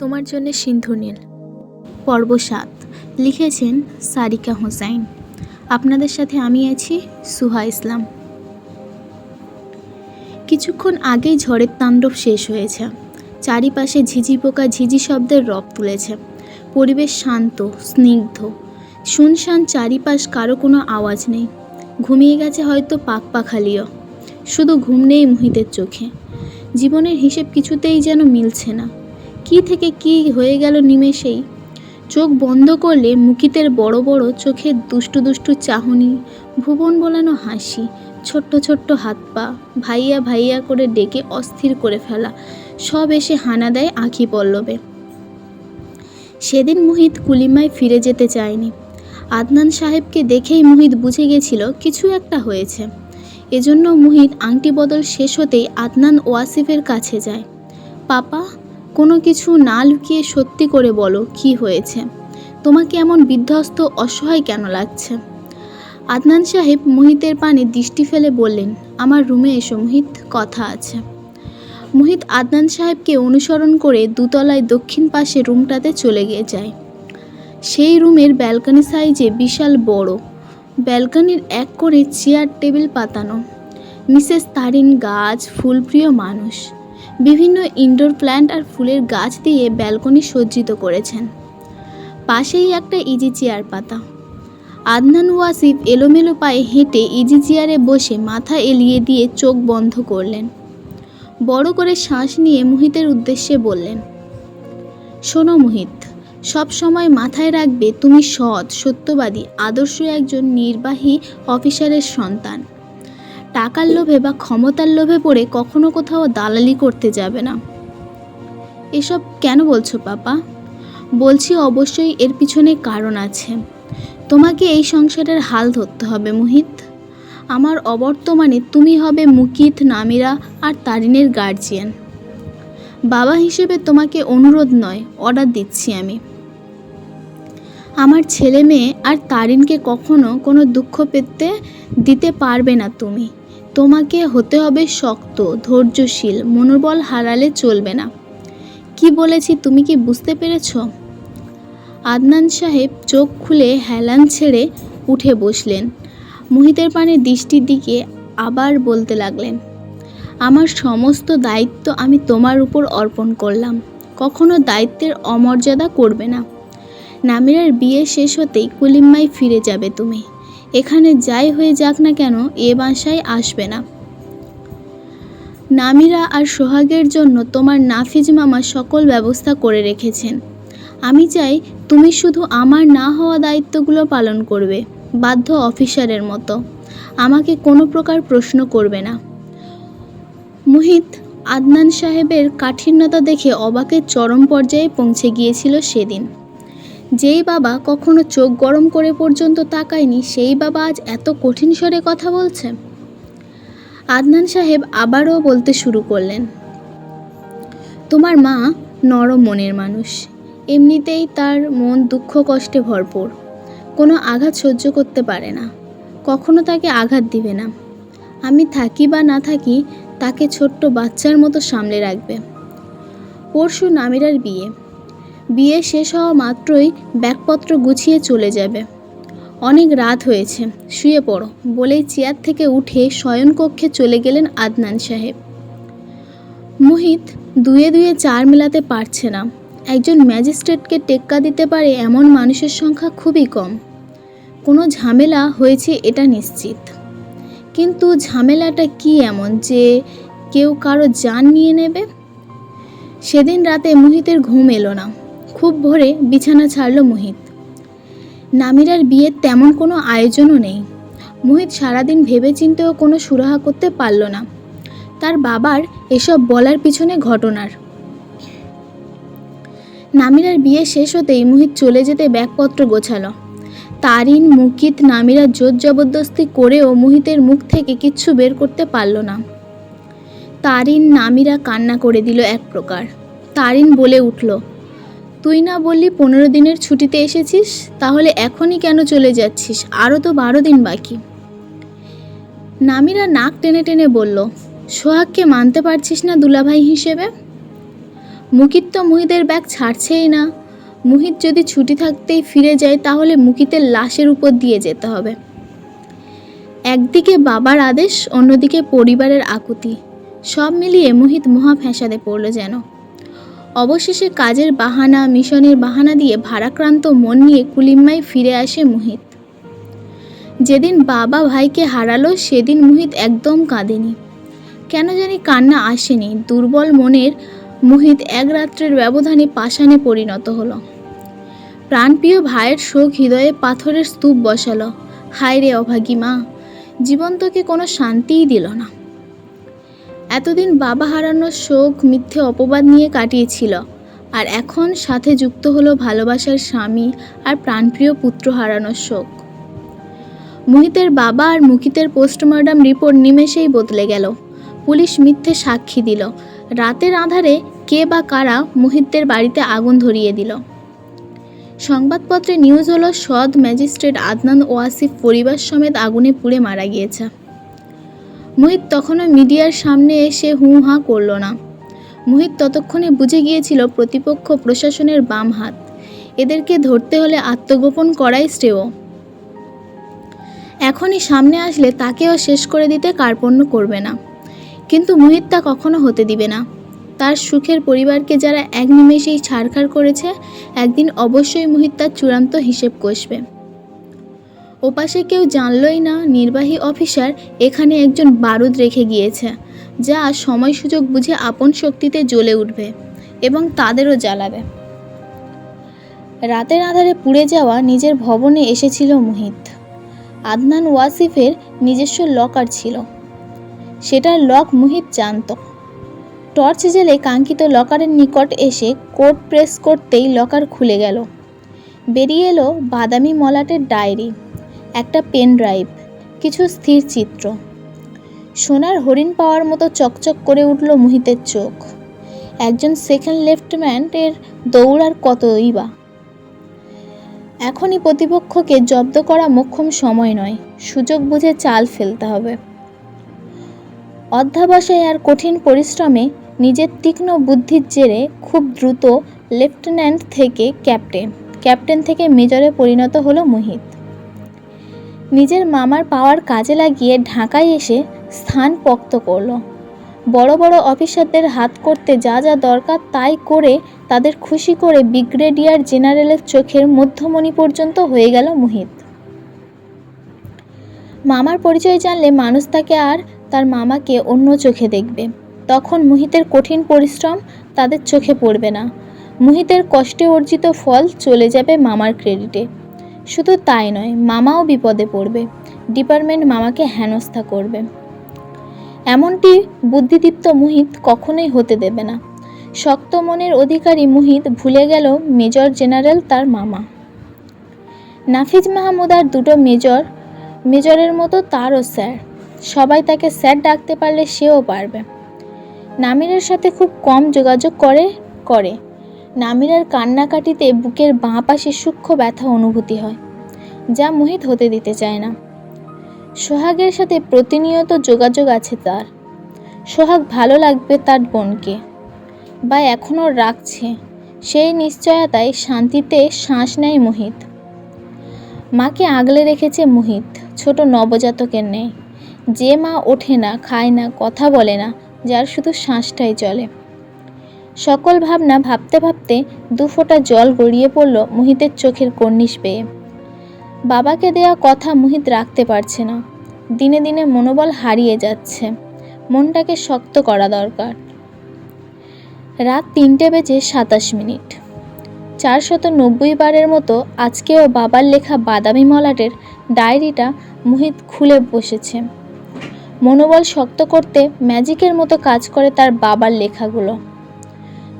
তোমার জন্য সিন্ধু নীল। পর্ব সাত। লিখেছেন সারিকা হোসাইন। আপনাদের সাথে আমি আছি সুহা ইসলাম। কিছুক্ষণ আগেই ঝড়ের তাণ্ডব শেষ হয়েছে। চারিপাশে ঝিঝি পোকা ঝিঝি শব্দের রব তুলেছে। পরিবেশ শান্ত, স্নিগ্ধ। শুনশান চারিপাশ কারও কোনো আওয়াজ নেই। ঘুমিয়ে গেছে হয়তো পাক পাখালিও। শুধু ঘুম নেই মুহিতের চোখে। জীবনের হিসেব কিছুতেই যেন মিলছে না। কি থেকে কি হয়ে গেল নিমেষেই? চোখ বন্ধ করলে মুকিতের বড় বড় চোখের দুষ্টু দুষ্টু চাহনি, ভুবন বলানো হাসি, ছোট্ট ছোট্ট হাত পা, ভাইয়া ভাইয়া করে ডেকে অস্থির করে ফেলা, সব এসে হানা দেয় আঁখি পল্লবে। সেদিন মুহিত কুলিমায় ফিরে যেতে চায়নি। আদনান সাহেবকে দেখেই মুহিত বুঝে গেছিল কিছু একটা হয়েছে। এজন্য মুহিত আংটি বদল শেষ হতেই আদনান ওয়াসিফের কাছে যায়। পাপা কোনো কিছু না লুকিয়ে সত্যি করে বলো কি হয়েছে। তোমাকে এমন বিধ্বস্ত, অসহায় কেন লাগছে? আদনান সাহেব মুহিতের পানে দৃষ্টি ফেলে বললেন, আমার রুমে এসো মুহিত, কথা আছে। মুহিত আদনান সাহেবকে অনুসরণ করে দুতলায় দক্ষিণ পাশে রুমটাতে চলে গিয়ে যায়। সেই রুমের ব্যালকনি সাইজে বিশাল বড়, ব্যালকনির এক করে চেয়ার, টেবিল পাতানো। মিসেস তারিন গাছ, ফুলপ্রিয় মানুষ। বিভিন্ন ইনডোর প্ল্যান্ট আর ফুলের গাছ দিয়ে ব্যালকনি সজ্জিত করেছেন। পাশেই একটা ইজি চেয়ার পাতা। আদনান ওয়াসিফ এলোমেলো পায়ে হেঁটে ইজি চেয়ারে বসে মাথা এলিয়ে দিয়ে চোখ বন্ধ করলেন। বড় করে শ্বাস নিয়ে মুহিতের উদ্দেশ্যে বললেন, শোনো মুহিত, সব সময় মাথায় রাখবে তুমি সৎ, সত্যবাদী, আদর্শ একজন নির্বাহী অফিসারের সন্তান। টাকার লোভে বা ক্ষমতার লোভে পড়ে কখনো কোথাও দালালি করতে যাবে না। এসব কেন বলছো পাপা? বলছি অবশ্যই এর পিছনে কারণ আছে। তোমাকে এই সংসারের হাল ধরতে হবে মোহিত। আমার অবর্তমানে তুমি হবে মুকিত, নামিরা আর তারিনের গার্জিয়ান বাবা হিসেবে তোমাকে অনুরোধ নয় অর্ডার দিচ্ছি আমি। আমার ছেলে মেয়ে আর তারিনকে কখনো কোনো দুঃখ পেতে দিতে পারবে না তুমি। তোমাকে হতে হবে শক্ত, ধৈর্যশীল, মনোবল হারালে চলবে না। কি বলেছি তুমি কি বুঝতে পেরেছ? আদনান সাহেব চোখ খুলে হেলান ছেড়ে উঠে বসলেন। মোহিতের পানে দৃষ্টির দিকে আবার বলতে লাগলেন, আমার সমস্ত দায়িত্ব আমি তোমার উপর অর্পণ করলাম। কখনো দায়িত্বের অমর্যাদা করবে না। নামিরার বিয়ে শেষ হতেই কুলিম্মায় ফিরে যাবে তুমি। এখানে যাই হয়ে যাক না কেন এ বাসায় আসবে না। নামিরা আর সোহাগের জন্য তোমার নাফিজ মামা সকল ব্যবস্থা করে রেখেছেন। আমি চাই তুমি শুধু আমার না হওয়া দায়িত্বগুলো পালন করবে, বাধ্য অফিসারের মতো। আমাকে কোনো প্রকার প্রশ্ন করবে না। মুহিত আদনান সাহেবের কাঠিন্যতা দেখে অবাকের চরম পর্যায়ে পৌঁছে গিয়েছিল সেদিন। যেই বাবা কখনো চোখ গরম করে পর্যন্ত তাকায়নি, সেই বাবা আজ এত কঠিন স্বরে কথা বলছে? আদনান সাহেব আবারও বলতে শুরু করলেন, তোমার মা নরম মনের মানুষ। এমনিতেই তার মন দুঃখ কষ্টে ভরপুর। কোনো আঘাত সহ্য করতে পারে না। কখনো তাকে আঘাত দিবে না। আমি থাকি বা না থাকি তাকে ছোট্ট বাচ্চার মতো সামলে রাখবে। পরশু নামিরার বিয়ে। বিয়ে শেষ হওয়া মাত্রই ব্যাগপত্র গুছিয়ে চলে যাবে। অনেক রাত হয়েছে, শুয়ে পড়ো, বলেই চেয়ার থেকে উঠে শয়নকক্ষে চলে গেলেন আদনান সাহেব। মুহিত দুয়ে দুয়ে চার মেলাতে পারছে না। একজন ম্যাজিস্ট্রেটকে টেক্কা দিতে পারে এমন মানুষের সংখ্যা খুবই কম। কোনো ঝামেলা হয়েছে এটা নিশ্চিত। কিন্তু ঝামেলাটা কি এমন যে কেউ কারও জান নিয়ে নেবে? সেদিন রাতে মুহিতের ঘুম এলো না। খুব ভোরে বিছানা ছাড়ল মোহিত। নামিরার বিয়ের তেমন কোনো আয়োজনও নেই। মোহিত সারাদিন ভেবে চিন্তেও কোনো সুরাহা করতে পারল না। তার বাবার এসব বলার পিছনে ঘটনার। নামিরার বিয়ে শেষ হতেই মোহিত চলে যেতে ব্যাগপত্র গোছালো। তারিন, মুকিত, নামিরা জোর জবরদস্তি করেও মোহিতের মুখ থেকে কিচ্ছু বের করতে পারল না। তারিন, নামিরা কান্না করে দিল এক প্রকার। তারিন বলে উঠল তুই না বললি পনেরো দিনের ছুটিতে এসেছিস? তাহলে এখনই কেন চলে যাচ্ছিস? আরও তো বারো দিন বাকি। নামিরা নাক টেনে টেনে বলল, সোহাগকে মানতে পারছিস না দুলাভাই হিসেবে? মুকিত তো মুহিতের ব্যাগ ছাড়ছেই না। মুহিত যদি ছুটি থাকতেই ফিরে যায়, তাহলে মুকিতের লাশের উপর দিয়ে যেতে হবে। একদিকে বাবার আদেশ, অন্যদিকে পরিবারের আকুতি। সব মিলিয়ে মোহিত মহা ফ্যাসাদে পড়ল যেন। অবশেষে কাজের বাহানা, মিশনের বাহানা দিয়ে ভারাক্রান্ত মন নিয়ে কুলিম্মায় ফিরে আসে মোহিত। যেদিন বাবা ভাইকে হারালো, সেদিন মোহিত একদম কাঁদেনি। কেন জানি কান্না আসেনি, দুর্বল মনের মোহিত এক রাত্রের ব্যবধানে পাষাণে পরিণত হলো। প্রাণপ্রিয় ভাইয়ের শোক হৃদয়ে পাথরের স্তূপ বসালো। হায় রে অভাগী মা, জীবন তোকে কোনো শান্তিই দিল না। এতদিন বাবা হারানোর শোক মিথ্যে অপবাদ নিয়ে কাটিয়েছিল। আর এখন সাথে যুক্ত হলো ভালোবাসার স্বামী আর প্রাণপ্রিয় পুত্র হারানোর শোক। মোহিতের বাবা আর মুকিতের পোস্টমর্টম রিপোর্ট নিমেষেই বদলে গেল। পুলিশ মিথ্যে সাক্ষী দিল। রাতের আধারে কে বা কারা মোহিতদের বাড়িতে আগুন ধরিয়ে দিল। সংবাদপত্রে নিউজ হলো সদ ম্যাজিস্ট্রেট আদনান ওয়াসিফ পরিবার সমেত আগুনে পুড়ে মারা গিয়েছে। মোহিত তখনও মিডিয়ার সামনে এসে হু হাঁ করল না। মোহিত ততক্ষণে বুঝে গিয়েছিল প্রতিপক্ষ প্রশাসনের বাম হাত। এদেরকে ধরতে হলে আত্মগোপন করাই শ্রেয়। এখনই সামনে আসলে তাকেও শেষ করে দিতে কার্পণ্য করবে না। কিন্তু মোহিত তা কখনো হতে দিবে না। তার সুখের পরিবারকে যারা এক নিমেষেই ছাড়খাড় করেছে, একদিন অবশ্যই মোহিত তার চূড়ান্ত হিসেব কষবে। ওপাশে কেউ জানলই না নির্বাহী অফিসার এখানে একজন বারুদ রেখে গিয়েছে, যা সময় সুযোগ বুঝে আপন শক্তিতে জ্বলে উঠবে এবং তাদেরও জ্বালাবে। রাতের আধারে পুড়ে যাওয়া নিজের ভবনে এসেছিল মোহিত। আদনান ওয়াসিফের নিজস্ব লকার ছিল। সেটার লক মুহিত জানত। টর্চ জেলে কাঙ্ক্ষিত লকারের নিকট এসে কোড প্রেস করতেই লকার খুলে গেল। বেরিয়ে এলো বাদামি মলাটের ডায়েরি। একটা পেন ড্রাইভ কিছু স্থির চিত্র। সোনার হরিণ পাওয়ার মতো চকচক করে উঠল মোহিতের চোখ। একজন সেকেন্ড লেফটেন্যান্টের দৌড়ার কতই বা। এখনই প্রতিপক্ষকে জব্দ করা মোক্ষম সময় নয়, সুযোগ বুঝে চাল ফেলতে হবে। অধ্যাবসায় আর কঠিন পরিশ্রমে নিজের তীক্ষ্ণ বুদ্ধির জেরে খুব দ্রুত লেফটেন্যান্ট থেকে ক্যাপ্টেন ক্যাপ্টেন থেকে মেজরে পরিণত হলো মোহিত। নিজের মামার পাওয়ার কাজে লাগিয়ে ঢাকায় এসে স্থান পক্ত করল। বড় বড় অফিসারদের হাত করতে যা যা দরকার তাই করে তাদের খুশি করে ব্রিগেডিয়ার জেনারেলের চোখের মধ্যমণি পর্যন্ত হয়ে গেল মুহিত। মামার পরিচয় জানলে মানুষ তাকে আর তার মামাকে অন্য চোখে দেখবে। তখন মুহিতের কঠিন পরিশ্রম তাদের চোখে পড়বে না। মুহিতের কষ্টে অর্জিত ফল চলে যাবে মামার ক্রেডিটে। শুধু তাই নয়, মামাও বিপদে পড়বে। ডিপার্টমেন্ট মামাকে হেনস্থা করবে। এমনটি বুদ্ধিদীপ্ত মুহিত কখনোই হতে দেবে না। শক্ত মনের অধিকারী মুহিত ভুলে গেল মেজর জেনারেল তার মামা। নাফিজ মাহমুদ আর দুটো মেজর, মেজরের মতো তারও স্যার। সবাই তাকে স্যার ডাকতে পারলে সেও পারবে। নামিরের সাথে খুব কম যোগাযোগ করে করে। নামিরার কান্নাকাটিতে বুকের বাঁ পাশে সূক্ষ্ম ব্যথা অনুভূতি হয়, যা মোহিত হতে দিতে চায় না। সোহাগের সাথে প্রতিনিয়ত যোগাযোগ আছে তার। সোহাগ ভালো লাগবে তার বোনকে, বা এখনও রাখছে, সেই নিশ্চয়তায় শান্তিতে শ্বাস নেয় মোহিত। মাকে আগলে রেখেছে মোহিত, ছোট নবজাতকের নেই যে মা ওঠে না, খায় না, কথা বলে না, যার শুধু শ্বাসটাই চলে। সকল ভাবনা ভাবতে ভাবতে দু ফোঁটা জল গড়িয়ে পড়ল মোহিতের চোখের কর্নিশ পেয়ে। বাবাকে দেয়া কথা মোহিত রাখতে পারছে না। দিনে দিনে মনোবল হারিয়ে যাচ্ছে। মনটাকে শক্ত করা দরকার। রাত তিনটে বেজে সাতাশ মিনিট। চারশত নব্বই বারের মতো আজকেও বাবার লেখা বাদামি মলাটের ডায়েরিটা মোহিত খুলে বসেছে। মনোবল শক্ত করতে ম্যাজিকের মতো কাজ করে তার বাবার লেখাগুলো।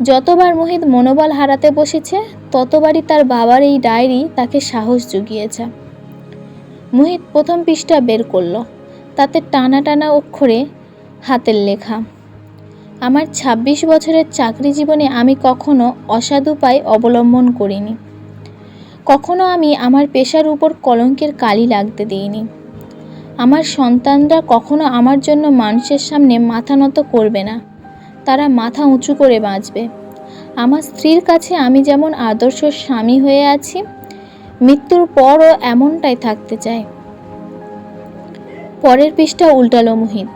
যতবার মোহিত মনোবল হারাতে বসেছে, ততবারই তার বাবার এই ডায়েরি তাকে সাহস জুগিয়েছে। মোহিত প্রথম পৃষ্ঠা বের করল। তাতে টানা টানা অক্ষরে হাতের লেখা, আমার ২৬ বছরের চাকরি জীবনে আমি কখনো অসাধু উপায় অবলম্বন করিনি। কখনো আমি আমার পেশার উপর কলঙ্কের কালি লাগতে দিইনি। আমার সন্তানরা কখনো আমার জন্য মানুষের সামনে মাথা নত করবে না। তারা মাথা উঁচু করে বাঁচবে। আমার স্ত্রীর কাছে আমি যেমন আদর্শ স্বামী হয়ে আছি, মৃত্যুর পরও এমনটাই থাকতে চাই। পরের পৃষ্ঠা উল্টালো মোহিত।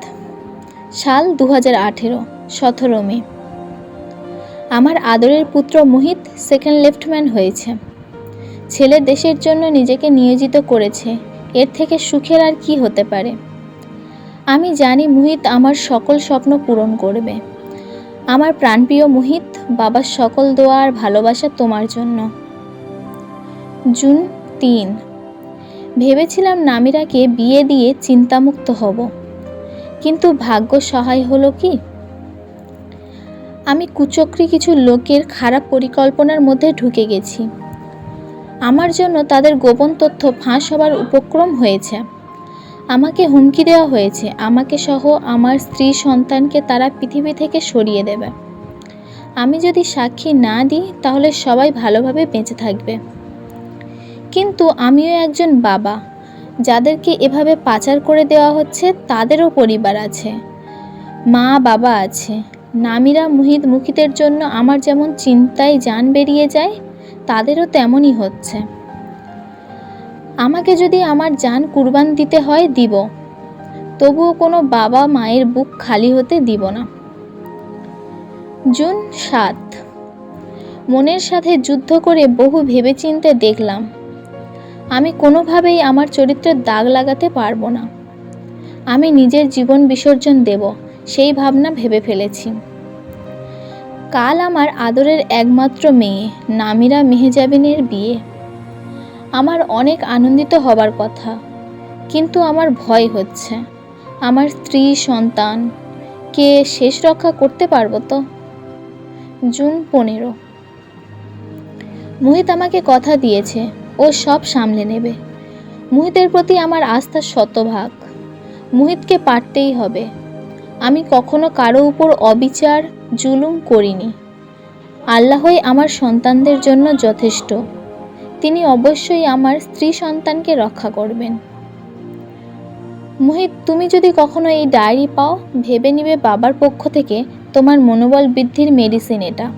সাল দু হাজার আঠেরো, সতেরো মে। আমার আদরের পুত্র মোহিত সেকেন্ড লেফটম্যান হয়েছে। ছেলে দেশের জন্য নিজেকে নিয়োজিত করেছে। এর থেকে সুখের আর কি হতে পারে? আমি জানি মোহিত আমার সকল স্বপ্ন পূরণ করবে। আমার প্রাণপ্রিয় মোহিত, বাবার সকল দোয়া আর ভালোবাসা তোমার জন্য। জুন তিন। ভেবেছিলাম নামিরাকে বিয়ে দিয়ে চিন্তামুক্ত হব। কিন্তু ভাগ্য সহায় হলো কি? আমি কুচক্রি কিছু লোকের খারাপ পরিকল্পনার মধ্যে ঢুকে গেছি। আমার জন্য তাদের গোপন তথ্য ফাঁস হবার উপক্রম হয়েছে। আমাকে হুমকি দেওয়া হয়েছে। আমাকে সহ আমার স্ত্রী সন্তানকে তারা পৃথিবী থেকে সরিয়ে দেবে। আমি যদি সাক্ষী না দিই, তাহলে সবাই ভালোভাবে বেঁচে থাকবে। কিন্তু আমিও একজন বাবা। যাদেরকে এভাবে পাচার করে দেওয়া হচ্ছে, তাদেরও পরিবার আছে। মা, বাবা আছে। নামিরা, মুহিত, মুখিতের জন্য আমার যেমন চিন্তায় যান বেরিয়ে যায়, তাদেরও তেমনই হচ্ছে। আমাকে যদি আমার যান কুরবান দিতে হয়, দিব। তবুও কোনো বাবা মায়ের বুক খালি হতে দিব না। জুন সাত। মনের সাথে যুদ্ধ করে বহু ভেবেচিন্তে দেখলাম, আমি কোনোভাবেই আমার চরিত্রের দাগ লাগাতে পারব না। আমি নিজের জীবন বিসর্জন দেব, সেই ভাবনা ভেবে ফেলেছি। কাল আমার আদরের একমাত্র মেয়ে, নামিরা মেহেজাবিনের বিয়ে। আমার অনেক আনন্দিত হবার কথা। কিন্তু আমার ভয় হচ্ছে। আমার স্ত্রী, সন্তান, কে শেষ রক্ষা করতে পারব তো? জুন পনেরো। মোহিত আমাকে কথা দিয়েছে, ও সব সামলে নেবে। মুহিতের প্রতি আমার আস্থা শতভাগ। মুহিতকে পারতেই হবে। আমি কখনো কারও উপর অবিচার, জুলুম করিনি। আল্লাহই আমার সন্তানদের জন্য যথেষ্ট। তিনি অবশ্যই আমার স্ত্রী সন্তানকে রক্ষা করবেন। মোহিত, তুমি যদি কখনো এই ডায়েরি পাও, ভেবে নিবে বাবার পক্ষ থেকে তোমার মনোবল বৃদ্ধির মেডিসিন এটা।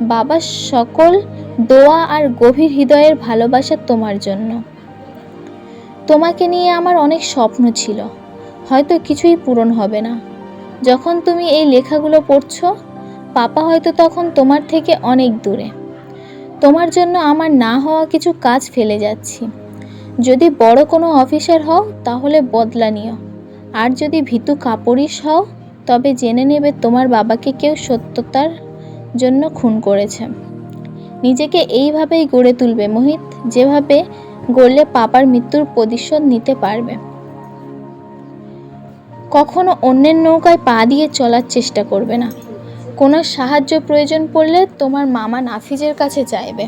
বাবার সকল দোয়া আর গভীর হৃদয়ের ভালোবাসা তোমার জন্য। তোমাকে নিয়ে আমার অনেক স্বপ্ন ছিল, হয়তো কিছুই পূরণ হবে না। যখন তুমি এই লেখাগুলো পড়ছো, পাপা হয়তো তখন তোমার থেকে অনেক দূরে। তোমার জন্য আমার না হওয়া কিছু কাজ ফেলে যাচ্ছি। যদি বড় কোনো অফিসার হও, তাহলে বদলা নিও। আর যদি ভীতু কাপড়িস হও, তবে জেনে নেবে তোমার বাবাকে কেউ সত্যতার জন্য খুন করেছে। নিজেকে এইভাবেই গড়ে তুলবে মোহিত, যেভাবে গড়লে পাপার মৃত্যুর প্রতিশোধ নিতে পারবে। কখনো অন্যের নৌকায় পা দিয়ে চলার চেষ্টা করবে না। কোনো সাহায্য প্রয়োজন পড়লে তোমার মামা নাফিজের কাছে চাইবে।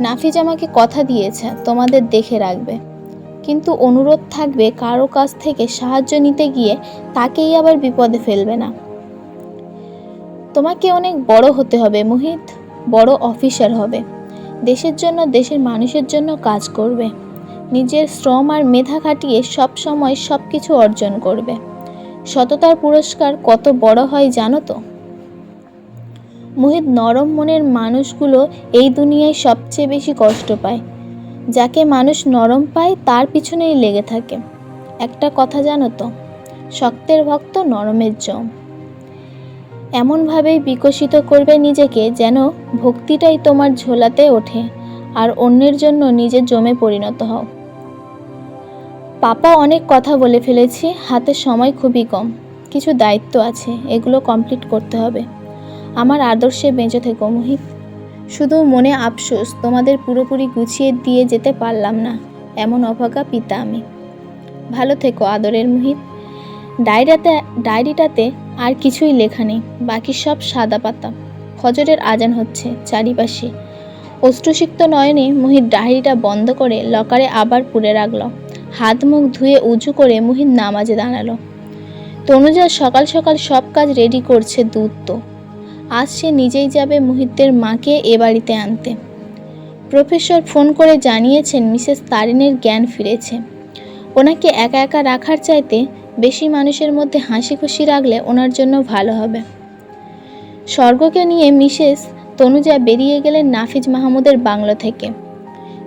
নাফিজ আমাকে কথা দিয়েছে, তোমাদের দেখে রাখবে। কিন্তু অনুরোধ থাকবে কারও কাছ থেকে সাহায্য নিতে গিয়ে তাকেই আবার বিপদে ফেলবে না। তোমাকে অনেক বড় হতে হবে মোহিত, বড় অফিসার হবে। দেশের জন্য, দেশের মানুষের জন্য কাজ করবে। নিজের শ্রম আর মেধা খাটিয়ে সব সময় সব কিছু অর্জন করবে। সততার পুরস্কার কত বড় হয় জানো তো? মোহিত নরম মনের মানুষগুলো এই দুনিয়ায় সবচেয়ে বেশি কষ্ট পায়। যাকে মানুষ নরম পায়, তার পিছনেই লেগে থাকে। একটা কথা জানো তো, শক্তের ভক্ত নরমের জম। এমনভাবেই বিকশিত করবে নিজেকে যেন ভক্তিটাই তোমার ঝোলাতে ওঠে, আর অন্যের জন্য নিজের জমে পরিণত হও। পাপা অনেক কথা বলে ফেলেছি, হাতে সময় খুবই কম, কিছু দায়িত্ব আছে, এগুলো কমপ্লিট করতে হবে। আমার আদর্শে বেঁচে থেকো, মোহিত। শুধু মনে আফসোস, তোমাদের পুরোপুরি গুছিয়ে দিয়ে যেতে পারলাম না, এমন অভাগা পিতা আমি। ভালো থেকো আদরের মোহিত। ডায়েরিটাতে ডায়েরিটাতে আর কিছুই লেখা নেই, বাকি সব সাদা পাতা। ফজরের আজান হচ্ছে চারিপাশে। অশ্রুসিক্ত নয়নে মোহিত ডায়েরিটা বন্ধ করে লকারে আবার পুড়ে রাখল। হাত মুখ ধুয়ে উঁচু করে মোহিত নামাজে দাঁড়াল। তনুজা সকাল সকাল সব কাজ রেডি করছে দুধ তো। আজ সে নিজেই যাবে মুহিতের মাকে এ বাড়িতে আনতে। প্রফেসর ফোন করে জানিয়েছেন মিসেস তারিনের জ্ঞান ফিরেছে। ওনাকে একা একা রাখার চাইতে বেশি মানুষের মধ্যে হাসি খুশি রাখলে ওনার জন্য ভালো হবে। স্বর্গকে নিয়ে মিসেস তনুজা বেরিয়ে গেলেন নাফিজ মাহমুদের বাংলো থেকে।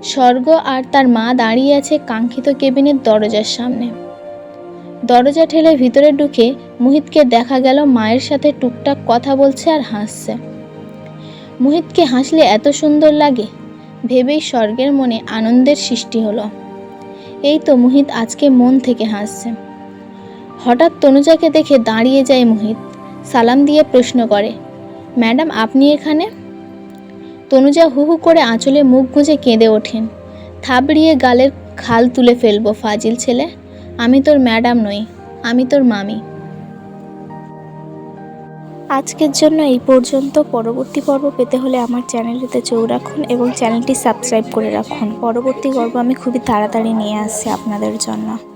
স্বর্গ আর তার মা দাঁড়িয়ে আছে কাঙ্ক্ষিত কেবিনের দরজার সামনে। দরজা ঠেলে ভিতরে ঢুকে মুহিতকে দেখা গেল মায়ের সাথে টুকটাক কথা বলছে আর হাসছে। মুহিতকে হাসলে এত সুন্দর লাগে, ভেবেই স্বর্গের মনে আনন্দের সৃষ্টি হলো। এই তো মুহিত আজকে মন থেকে হাসছে। হঠাৎ তনুজাকে দেখে দাঁড়িয়ে যায় মুহিত, সালাম দিয়ে প্রশ্ন করে, ম্যাডাম, আপনি এখানে? তনুজা হু হু করে আঁচলে মুখ গুঁজে কেঁদে ওঠেন। থাবড়িয়ে গালের খাল তুলে ফেলব, ফাজিল ছেলে। আমি তোর ম্যাডাম নই, আমি তোর মামি। আজকের জন্য এই পর্যন্ত। পরবর্তী পর্ব পেতে হলে আমার চ্যানেলটিতে চোখ রাখুন এবং চ্যানেলটি সাবস্ক্রাইব করে রাখুন। পরবর্তী পর্ব আমি খুবই তাড়াতাড়ি নিয়ে আসছি আপনাদের জন্য।